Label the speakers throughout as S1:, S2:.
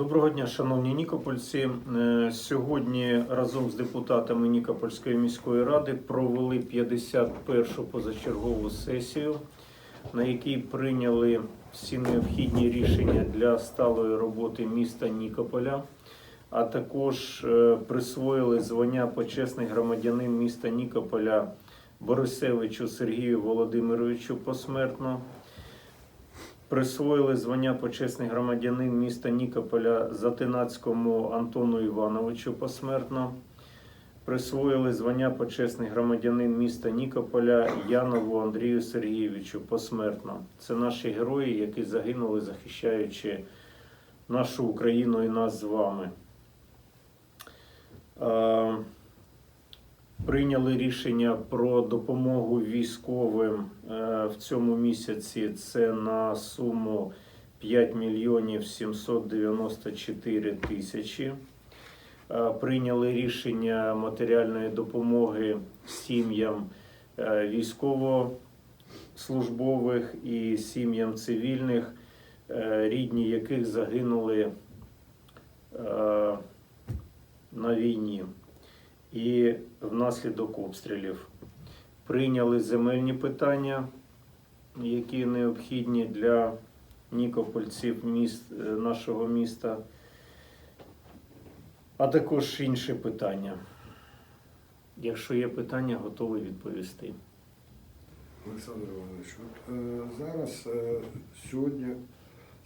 S1: Доброго дня, шановні нікопольці. Е, Сьогодні разом з депутатами Нікопольської міської ради провели 51-шу позачергову сесію, на якій прийняли всі необхідні рішення для сталої роботи міста Нікополя, а також е, присвоїли звання почесний громадянин міста Нікополя Борисевичу Сергію Володимировичу посмертно. Присвоїли звання почесний громадянин міста Нікополя Затинацькому Антону Івановичу посмертно. Присвоїли звання почесний громадянин міста Нікополя Янову Андрію Сергійовичу посмертно. Це наші герої, які загинули, захищаючи нашу Україну і нас з вами. Прийняли рішення про допомогу військовим в цьому місяці. Це на суму 5 мільйонів 794 тисячі. Е, Прийняли рішення матеріальної допомоги сім'ям е, військовослужбових і сім'ям цивільних, е, рідні яких загинули е, на війні і внаслідок обстрілів. Прийняли земельні питання, які необхідні для нікопольців міст, е, нашого міста, а також інші питання. Якщо є питання, готовий відповісти.
S2: Олександр Іванович, от, е, зараз е, сьогодні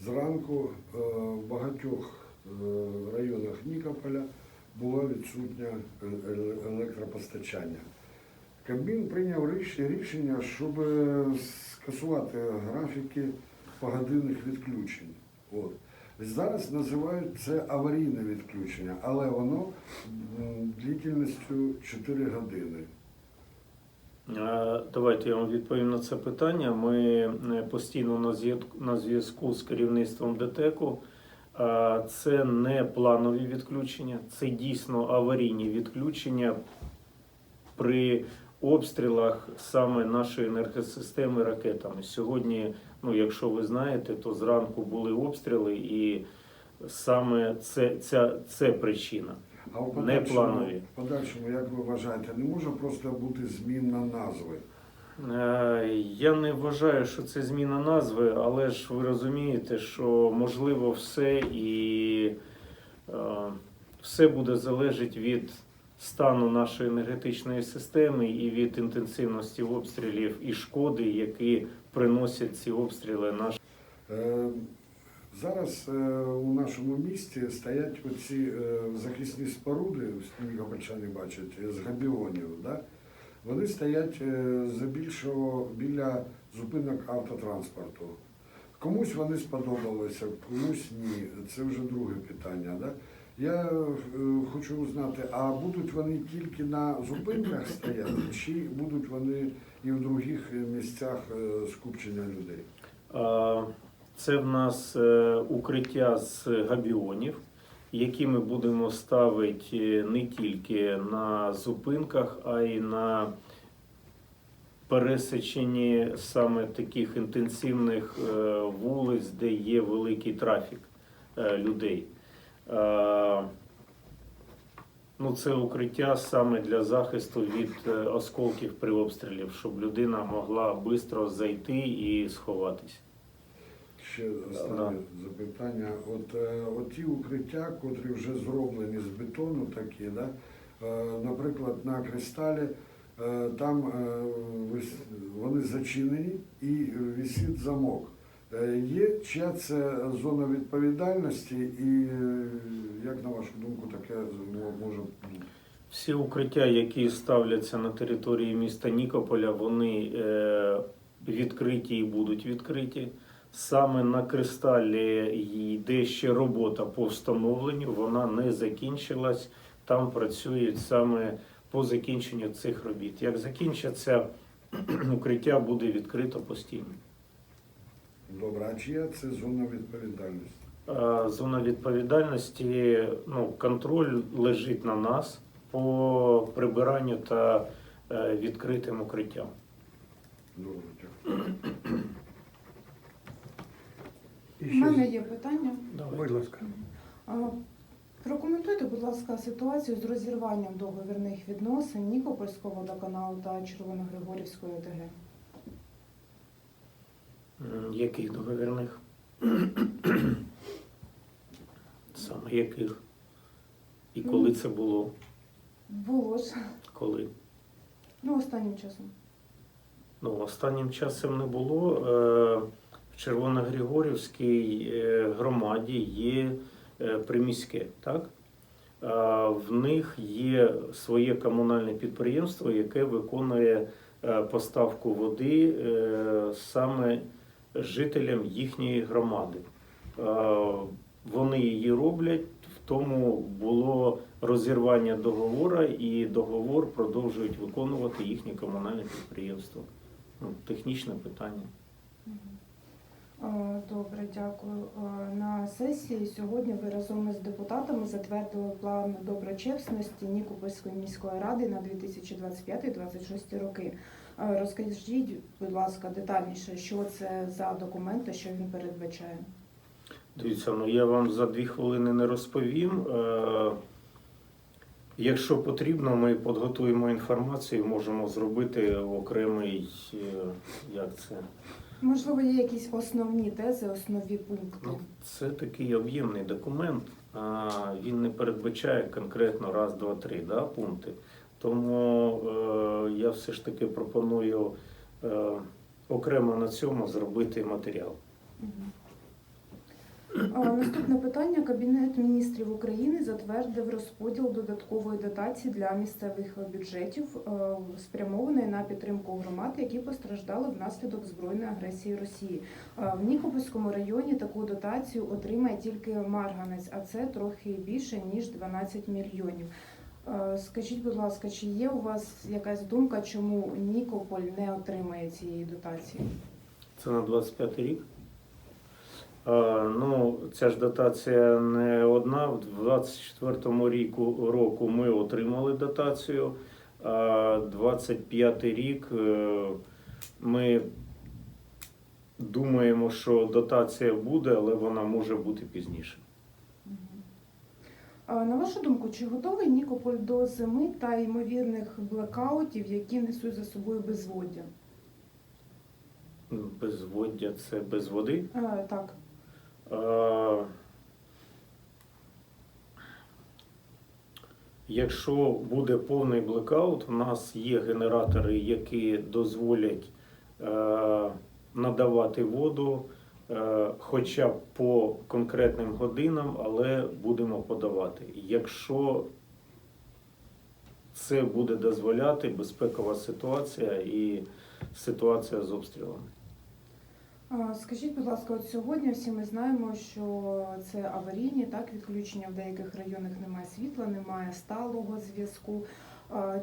S2: зранку е, в багатьох е, районах Нікополя було відсутнє е- е- електропостачання. Кабмін прийняв рішення, щоб е, скасувати графіки погодинних відключень. От. Зараз називають це аварійне відключення, але воно длительністю 4 години.
S1: Е, Давайте я вам відповім на це питання. Ми е, постійно на зв'язку- з керівництвом ДТЕКу. Це не планові відключення, це дійсно аварійні відключення при обстрілах саме нашої енергосистеми ракетами. Сьогодні, ну якщо ви знаєте, то зранку були обстріли, і саме це, ця, це причина.
S2: А в
S1: Не
S2: подальшому,
S1: планові.
S2: в подальшому, як ви вважаєте, не може просто бути зміна назви?
S1: Е, Я не вважаю, що це зміна назви, але ж ви розумієте, що можливо все і е, все буде залежати від стану нашої енергетичної системи і від інтенсивності обстрілів і шкоди, які приносять ці обстріли нашим.
S2: Е, Зараз е, у нашому місті стоять оці е, захисні споруди, нікопольчани бачать, з габіонів. Да? Вони стоять здебільшого біля зупинок автотранспорту. Комусь вони сподобалися, комусь ні. Це вже друге питання. Да? Я е, хочу узнати, а будуть вони тільки на зупинках стояти, чи будуть вони і в других е, місцях е, скупчення людей?
S1: Це в нас укриття з габіонів, які ми будемо ставити не тільки на зупинках, а й на пересеченні саме таких інтенсивних вулиць, де є великий трафік людей. Е, Ну, це укриття саме для захисту від е, осколків при обстрілів, щоб людина могла швидко зайти і сховатись.
S2: Ще останнє запитання. От, е, от ті укриття, котрі вже зроблені з бетону, такі, да? наприклад, на кристалі, там вони зачинені і висить замок. Е, Є чия це зона відповідальності і, е, як на вашу думку, таке може бути?
S1: Всі укриття, які ставляться на території міста Нікополя, вони е, відкриті і будуть відкриті. Саме на кристалі йде ще робота по встановленню, вона не закінчилась. Там працюють саме по закінченню цих робіт. Як закінчаться, укриття буде відкрито постійно.
S2: Добре, а чия це зона відповідальності?
S1: Е, Зона відповідальності, ну, контроль лежить на нас по прибиранню та е, відкритим укриттям.
S2: Добре, дякую.
S3: У мене є питання.
S1: Давай.
S4: Будь ласка.
S3: Прокоментуйте, будь ласка, ситуацію з розірванням договірних відносин Нікопольського водоканалу та Червоногригорівської ОТГ.
S1: М, Яких договірних? Саме яких? І коли це було?
S3: Було ж
S1: Коли?
S3: ну останнім часом.
S1: Ну, останнім часом не було. Е, В Червоногригорівській е, громаді є е, приміське, так? Е, В них є своє комунальне підприємство, яке виконує е, поставку води е, саме жителям їхньої громади. Е, Вони її роблять, в тому було розірвання договору, і договор продовжують виконувати їхнє комунальне підприємство. Ну, технічне питання.
S3: Добре, дякую. На сесії сьогодні ви разом із депутатами затвердили план доброчесності Нікопольської міської ради на 2025-2026 роки. А, Розкажіть, будь ласка, детальніше, що це за документи, що він передбачає.
S1: Дивіться, ну я вам за дві хвилини не розповім. Е, Якщо потрібно, ми підготуємо інформацію, можемо зробити окремий, е, як це?
S3: Можливо, є якісь основні тези, основні пункти.
S1: Ну, це такий об'ємний документ, він не передбачає конкретно раз, два, три да, пункти. Тому е, я все ж таки пропоную е, окремо на цьому зробити матеріал.
S3: Наступне питання. Кабінет міністрів України затвердив розподіл додаткової дотації для місцевих бюджетів, е, спрямованої на підтримку громад, які постраждали внаслідок збройної агресії Росії. В Нікопольському районі таку дотацію отримає тільки Марганець, а це трохи більше ніж 12 мільйонів. Е, Скажіть, будь ласка, чи є у вас якась думка, чому Нікополь не отримає цієї дотації?
S1: Це на 25 рік. А, ну, ця ж дотація не одна. В 24-му ріку року ми отримали дотацію, а 25 рік е, ми думаємо, що дотація буде, але вона може бути пізніше.
S3: А На вашу думку, чи готовий Нікополь до зими та ймовірних блекаутів, які несуть за собою безводдя?
S1: Безводдя це без води.
S3: Е, так,
S1: Е, Якщо буде повний блекаут, у нас є генератори, які дозволять е, надавати воду е, хоча б по конкретним годинам, але будемо подавати. Якщо це буде дозволяти безпекова ситуація і ситуація з обстрілами.
S3: Скажіть, будь ласка, от сьогодні всі ми знаємо, що це аварійні так відключення в деяких районах немає світла, немає сталого зв'язку.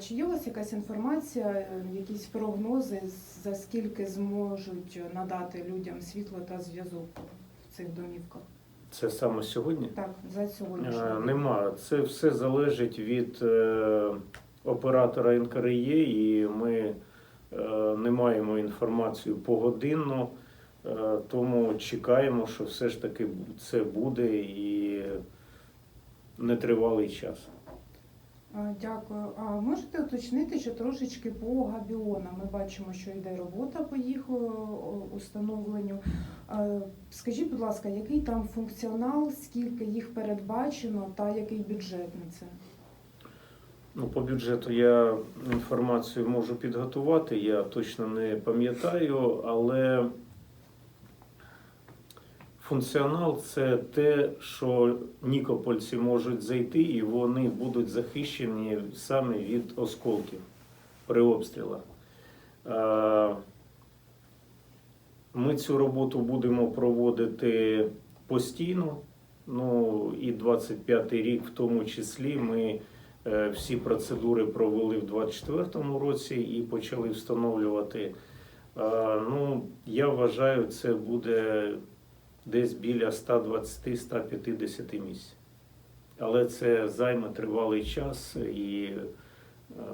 S3: Чи є у вас якась інформація, е, якісь прогнози, за скільки зможуть надати людям світло та зв'язок в цих домівках?
S1: Це саме сьогодні?
S3: Так, за сьогодні.
S1: Е, Нема. Це все залежить від е, оператора НКРЄ, і ми е, не маємо інформацію погодинно, е, тому чекаємо, що все ж таки це буде і нетривалий час.
S3: Дякую. А можете уточнити, що трошечки по габіонам? Ми бачимо, що йде робота по їх о, установленню. Скажіть, будь ласка, який там функціонал, скільки їх передбачено та який бюджет на це?
S1: Ну, по бюджету я інформацію можу підготувати, я точно не пам'ятаю, але функціонал це те, що нікопольці можуть зайти і вони будуть захищені саме від осколків при обстрілах. Е, Ми цю роботу будемо проводити постійно. Ну і 25-й рік в тому числі ми Е, Всі процедури провели в 24-му році і почали встановлювати. Е, Ну, я вважаю, це буде десь біля 120-150 місць. Але це займе тривалий час і е,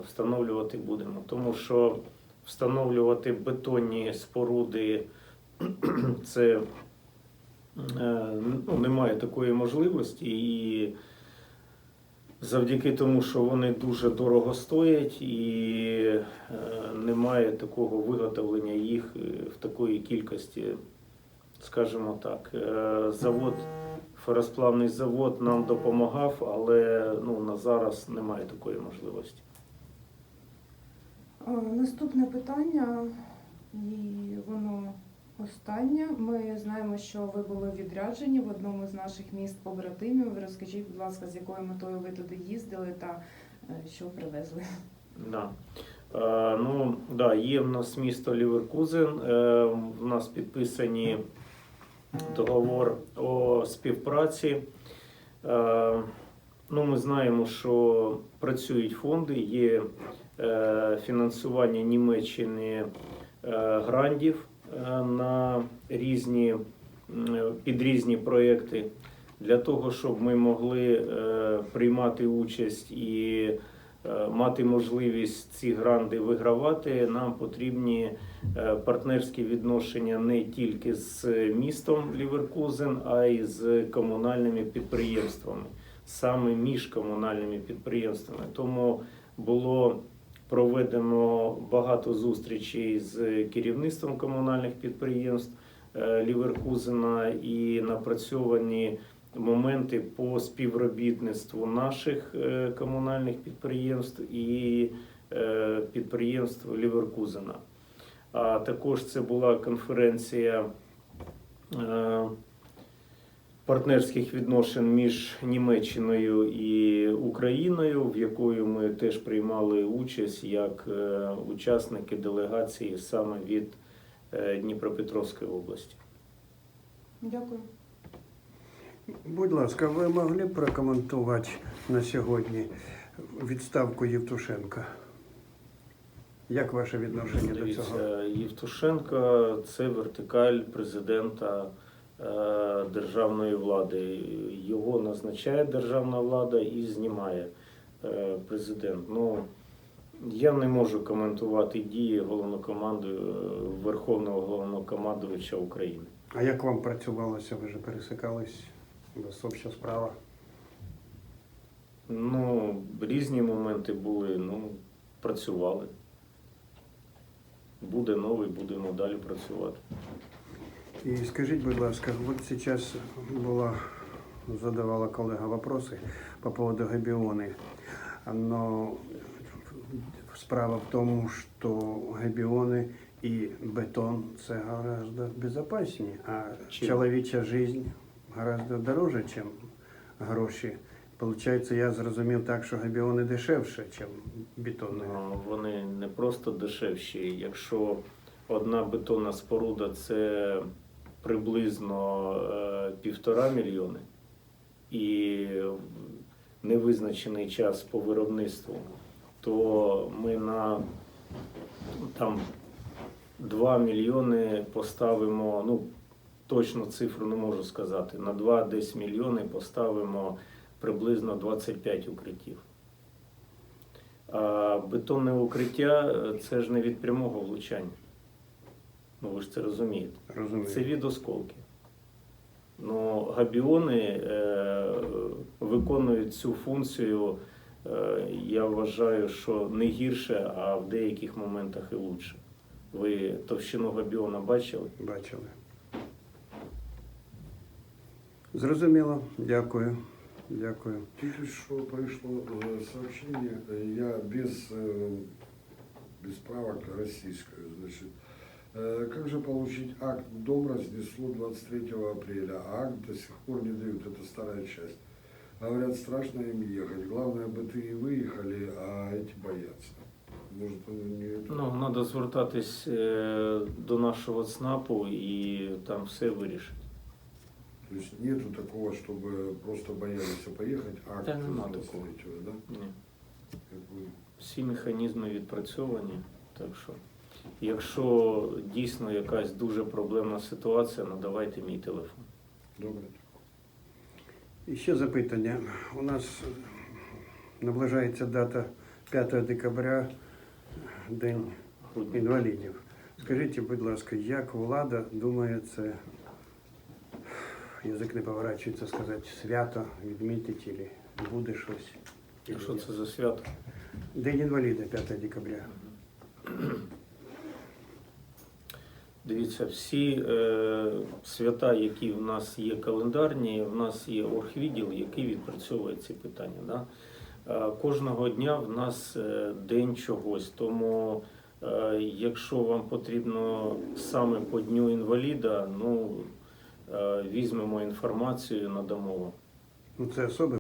S1: встановлювати будемо. Тому що встановлювати бетонні споруди це е, ну, немає такої можливості, і завдяки тому, що вони дуже дорого стоять, і е, немає такого виготовлення їх в такої кількості, скажімо так. Е, Завод, феросплавний завод нам допомагав, але ну, на зараз немає такої можливості.
S3: Наступне питання, і воно останнє. Ми знаємо, що ви були відряджені в одному з наших міст побратимів. Розкажіть, будь ласка, з якою метою ви туди їздили та е, що привезли?
S1: Да. Е, ну, да, є в нас місто Ліверкузен, е, в нас підписані договор о співпраці. Е, ну, ми знаємо, що працюють фонди, є е, фінансування Німеччини е, грандів на різні, під різні проекти. Для того, щоб ми могли приймати участь і мати можливість ці гранди вигравати, нам потрібні е, партнерські відношення не тільки з містом Ліверкузен, а й з комунальними підприємствами, саме між комунальними підприємствами. Тому було проведено багато зустрічей з керівництвом комунальних підприємств е, Ліверкузена і напрацьовані моменти по співробітництву наших е, комунальних підприємств і е, підприємств Ліверкузена. А також це була конференція е, партнерських відношень між Німеччиною і Україною, в якої ми теж приймали участь як учасники делегації саме від Дніпропетровської області.
S3: Дякую.
S4: Будь ласка, ви могли б прокоментувати на сьогодні відставку Євтушенка? Як ваше відношення до цього?
S1: Дивіться, Євтушенко це вертикаль президента е, державної влади. Його назначає державна влада і знімає е, президент. Ну, я не можу коментувати дії головнокоманду Верховного головнокомандувача України.
S4: А як вам працювалося? Ви ж пересикались? У вас обща справа.
S1: Ну, різні моменти були, ну, працювали. Буде новий, будемо далі працювати.
S4: І скажіть, будь ласка, вот сейчас была, задавала коллега вопросы по поводу габионы. Но справа в тому, що габіони і бетон це гораздо безпечніше, а
S1: Чим?
S4: чоловіча життя гораздо дороже, ніж гроші. Получається, я зрозумів так, що габіони дешевше, ніж бетонні.
S1: Ну, Вони не просто дешевші. Якщо одна бетонна споруда це приблизно е, півтора мільйони і невизначений час по виробництву, то ми на там 2 мільйони поставимо, ну точно цифру не можу сказати, на 2 десь мільйони поставимо приблизно 25 укриттів. А бетонне укриття е, це ж не від прямого влучання. Ну ви ж це розумієте.
S4: Розумію.
S1: Це від осколків. Ну, габіони е, виконують цю функцію, е, я вважаю, що не гірше, а в деяких моментах і лучше. Ви товщину габіона бачили?
S4: Бачили. Зрозуміло. Дякую. Дякую.
S2: Только что пришло э, сообщение, э, я без, э, без правок российское, значит. Э, Как же получить акт? Дом разнесло 23 апреля, а акт до сих пор не дают, это старая часть. Говорят, страшно им ехать. Главное бы ты и выехали, а эти боятся. Может, он не это?
S1: Ну, треба звертатись е, до нашого ЦНАПу і там все вирішить.
S2: То есть нету такого, чтобы просто боялись поехать, а
S1: Да, нема такого.
S2: 23 да?
S1: Ні.
S2: Как бы,
S1: Всі механізми відпрацьовані. Так що, якщо дійсно якась дуже проблемна ситуація, надавайте мій телефон.
S2: Добре.
S4: І ще запитання. У нас наближається дата 5 декабря, День інвалідів. Скажіть, будь ласка, як влада думає це язик не поворачується сказати свято, відмітити, чи буде щось.
S1: А що це за свято?
S4: День інваліда 5 декабря.
S1: Дивіться, всі е, свята, які в нас є календарні, в нас є оргвідділ, який відпрацьовує ці питання. Да? Е, кожного дня в нас е, день чогось. Тому, е, якщо вам потрібно саме по дню інваліда, ну візьмемо інформацію, надамо вам.
S4: Ну це особи